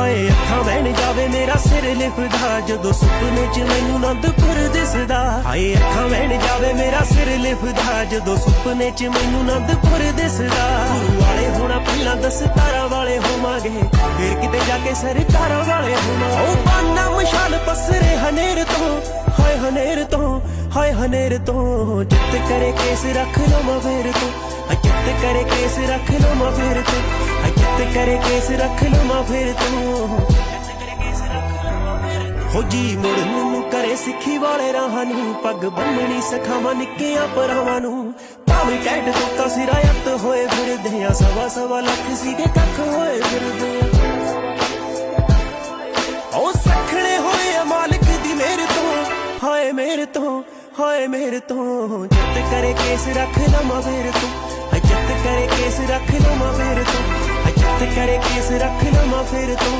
ਹਾਏ ਅੱਖਾਂ ਬਹਿਣ ਜਾਵੇ, ਮੇਰਾ ਸਿਰ ਲਿਫਦਾ ਜਦੋਂ ਸੁਪਨੇ 'ਚ ਮੈਨੂੰ ਅਨੰਦਪੁਰ ਦਿਸਦਾ, ਹਾਏ ਅੱਖਾਂ ਬਹਿਣ ਜਾਵੇ, ਮੇਰਾ ਸਿਰ ਲਿਫਦਾ ਜਦੋਂ ਸੁਪਨੇ 'ਚ ਮੈਨੂੰ ਅਨੰਦਪੁਰ ਦਿਸਦਾ, ਗੁਰੂ ਵਾਲੇ ਹੋਣਾ ਪਹਿਲਾਂ ਦਸਤਾਰਾਂ ਵਾਲੇ ਹੋਵਾਂਗੇ। ਫਿਰ ਕਿਤੇ ਜਾ ਕੇ ਸਰਕਾਰਾਂ ਵਾਲੇ ਹੋਵਾਂਗੇ ਉਹ ਬਾਨਾ ਮਸ਼ਾਲ ਪਸਰੇ ਹਨੇਰ ਤੋਂ, ਹਾਏ ਹਨੇਰ ਤੋਂ, ਹਾਏ ਹਨੇਰ ਤੋਂ। ਜਿੱਤ ਕਰੇ ਕੇਸ ਰੱਖ ਲਵਾਂ ਮੈਂ ਫੇਰ ਤੋਂ, ਜਿੱਤ ਕਰੇ ਕੇਸ ਰੱਖ ਲਵਾਂ ਫੇਰ ਤੋਂ। ਹਾਏ ਕਰੇ ਕੇਸ ਰੱਖ ਲਵਾਂ ਫਿਰ ਫੇਰ ਹੋ ਜੀ ਮੁੜਨ ਨੂੰ ਕਰੇ ਸਿੱਖੀ ਵਾਲੇ ਰਾਹਾਂ ਨੂੰ। ਪੱਗ ਬੰਨਣੀ ਸਖਾਵਾਂ ਨਿੱਕੀਆਂ ਪਰਾਵਾਂ ਨੂੰ। ਭਾਵੇਂ ਟੈਟ ਤੋਂ ਸਿਰਾਇਤ ਹੋਏ ਫਿਰਦੇ ਆ। ਸਵਾ ਸਵਾ ਲੱਖ ਸੀਗੇ ਕੱਖ ਹੋਏ ਫਿਰਦੇ। ਆ ਉਹ ਸਖਣੇ ਹੋਏ ਆ ਮਾਲਕ ਦੀ ਮੇਰੇ ਤੋਂ। ਹਾਏ ਮੇਰੇ ਤੋਂ, ਹਾਏ ਮੇਰੇ ਤੋਂ। ਜਿੱਤ ਕਰੇ ਕੇਸ ਰੱਖ ਲਵਾਂ ਫਿਰ ਤੂੰ। ਜਿੱਤ ਕਰੇ ਕੇਸ ਰੱਖ ਲਵਾਂ ਫਿਰ ਤੋਂ। ਹਾਏ ਜਿੱਤ ਕਰੇ ਕੇਸ ਰੱਖ ਲਵਾਂ ਫੇਰ ਤੋਂ